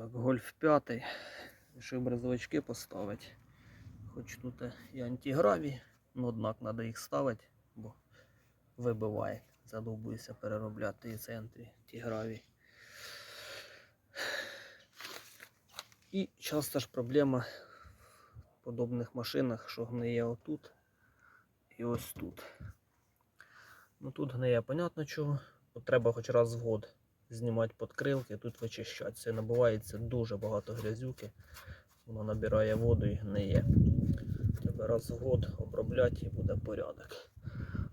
Так, гольф 5. Рішив брезовички поставити. Хоч тут і антигравій, але однак треба їх ставити, бо вибиває. Задовбуюся переробляти і цей антигравій. І часто ж проблема в подобних машинах, що гниє отут і ось тут. Ну тут гниє, понятно чого. Бо треба хоч раз в год знімати подкрилки, тут вичищати. Це набувається дуже багато грязюки. Воно набирає воду і гниє. Треба раз в год обробляти і буде порядок.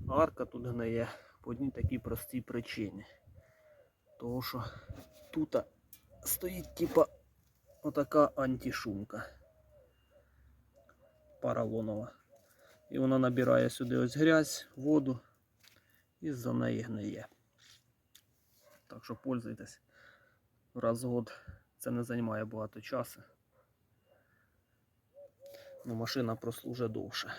Арка тут гниє по одній такій простій причині. Тому що тут стоїть типа отака антишумка поролонова. І вона набирає сюди ось грязь, воду і за неї гниє. Так що пользуйтесь. Раз в год це не займає багато часу. Ну, машина прослужить довше.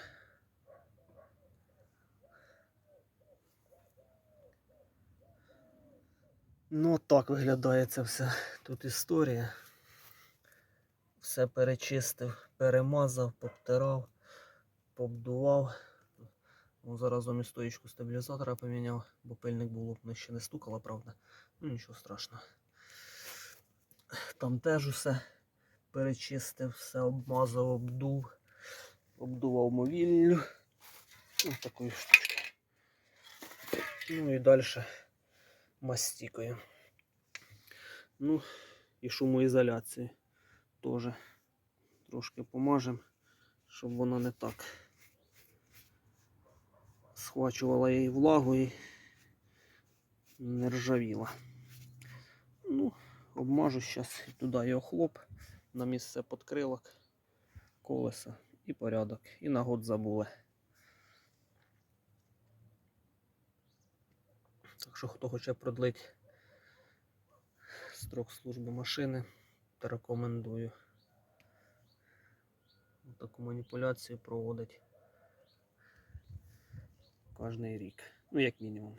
Ну, так виглядає це все. Тут історія. Все перечистив, перемазав, пообтирав, пообдував. Заразом і стоїчку стабілізатора поміняв, бо пильник було б ще не стукало, правда. Ну нічого страшного. Там теж усе перечистив, все обмазав, обдув, обдував мовіллю. Ось такої штучки. Ну і далі мастікою. Ну і шумоізоляції теж трошки помажемо, щоб вона не так схвачувала її влагу і не ржавіла. Ну, обмажу зараз туди його хлоп на місце подкрилок, колеса і порядок. І на год забули. Так що хто хоче продлити строк служби машини, то рекомендую. Таку маніпуляцію проводить кожний рік. Ну, як мінімум.